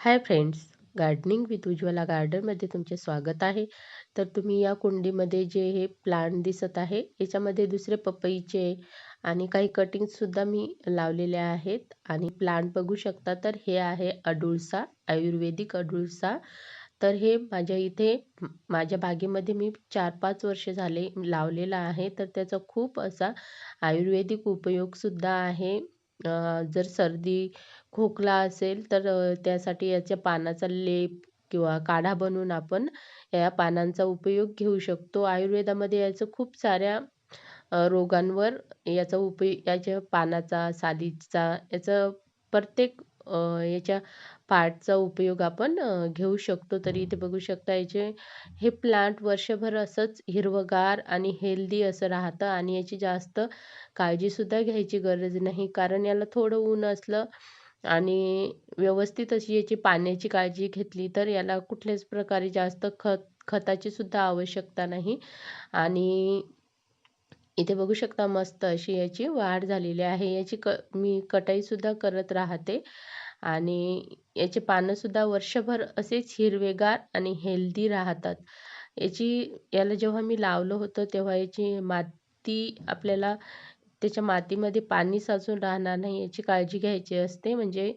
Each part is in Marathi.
Hi friends gardening with Ujjwala गार्डनमध्ये तुमचे स्वागत आहे. तर तुम्ही या कुंडीमध्ये जे हे प्लांट दिसत आहे याच्यामध्ये दुसरे पपईचे आणि काही कटिंगसुद्धा मी लावलेले आहेत. आणि प्लांट बघू शकता तर हे आहे अडुळसा आयुर्वेदिक अडुळसा. तर हे माझ्या इथे माझ्या बागेमध्ये मी चार पाच वर्ष झाले लावलेला आहे. तर त्याचा खूप असा आयुर्वेदिक उपयोगसुद्धा आहे. जर सर्दी खोकला असेल तर त्यासाठी याच्या पानाचा लेप किंवा काढा बनवून आपण या पानांचा उपयोग घेऊ शकतो. आयुर्वेदामध्ये याचं खूप साऱ्या रोगांवर याचा उपयोग याच्या पानाचा सालीचा याचं प्रत्येक याच्या पार्टचा उपयोग आपण घेऊ शकतो. तरी इथे बघू शकता याचे हे प्लांट वर्षभर असंच हिरवगार आणि हेल्दी असं राहतं आणि याची जास्त काळजीसुद्धा घ्यायची गरज नाही. कारण याला थोडं ऊन असलं आणि व्यवस्थित अशी याची पाण्याची काळजी घेतली तर याला कुठल्याच प्रकारे जास्त खत खताची सुद्धा आवश्यकता नाही. आणि इथे बघू शकता मस्त अशी याची वाढ झालेली आहे. याची क मी कटाईसुद्धा करत राहते. आणि याचे पानंसुद्धा वर्षभर असेच हिरवेगार आणि हेल्दी राहतात. याची याला जेव्हा मी लावलं होतं तेव्हा याची माती आपल्याला त्याच्या मातीमध्ये पाणी साचून राहणार नाही याची काळजी घ्यायची असते. म्हणजे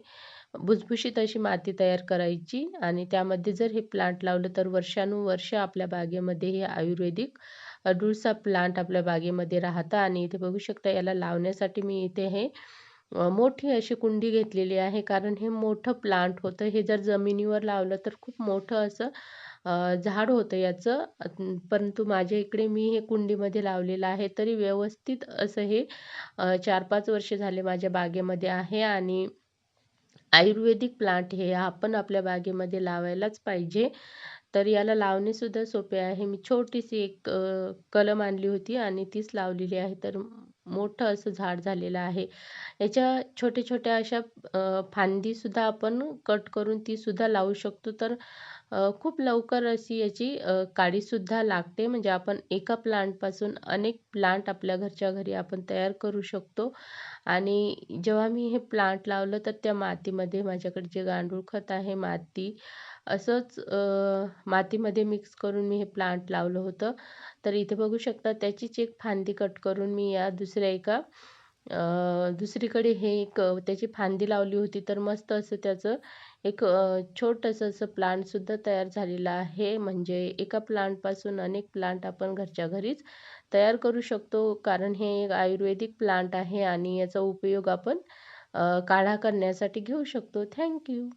भुसभुशीत अशी माती तयार करायची आणि त्यामध्ये जर हे प्लांट लावलं तर वर्षानुवर्ष आपल्या बागेमध्ये हे आयुर्वेदिक अडुळसा प्लांट आपल्या बागेमध्ये राहतं. आणि इथे बघू शकता याला लावण्यासाठी मी इथे हे मोठी अशी कुंडी घेतलेली आहे. कारण हे मोठं प्लांट होतं. हे जर जमिनीवर लावलं तर खूप मोठं असं झाड होतं याचं. परंतु माझ्या इकडे मी हे कुंडीमध्ये लावलेलं आहे. तरी व्यवस्थित असं हे चार पाच वर्ष झाले माझ्या बागेमध्ये आहे. आणि आयुर्वेदिक प्लांट हे आपण आपल्या बागेमध्ये लावायलाच पाहिजे. तर याला लावणेसुद्धा सोपे आहे. मी छोटीशी एक कलम आणली होती आणि तीच लावलेली आहे. तर मोठं असं झाड झालेलं आहे. याच्या छोट्या छोट्या अशा फांदीसुद्धा आपण कट करून तीसुद्धा लावू शकतो. तर खूप लवकर अशी याची काडीसुद्धा लागते. म्हणजे आपण एका प्लांटपासून अनेक प्लांट आपल्या घरच्या घरी आपण तयार करू शकतो. आणि जेव्हा मी हे प्लांट लावलं तर त्या मातीमध्ये माझ्याकडे जे गांडूळ खत आहे माती असंच मातीमध्ये मिक्स करून मी हे प्लांट लावलं होतं. तर इथे बघू शकता त्याचीच एक फांदी कट करून मी या दुसऱ्या एका दुसरीकडे हे एक त्याची फांदी लावली होती. तर मस्त असं त्याचं एक छोटंसं असं प्लांटसुद्धा तयार झालेलं आहे. म्हणजे एका प्लांटपासून अनेक प्लांट आपण घरच्या घरीच तयार करू शकतो. कारण हे एक आयुर्वेदिक प्लांट आहे आणि याचा उपयोग आपण काढा करण्यासाठी घेऊ शकतो. थँक्यू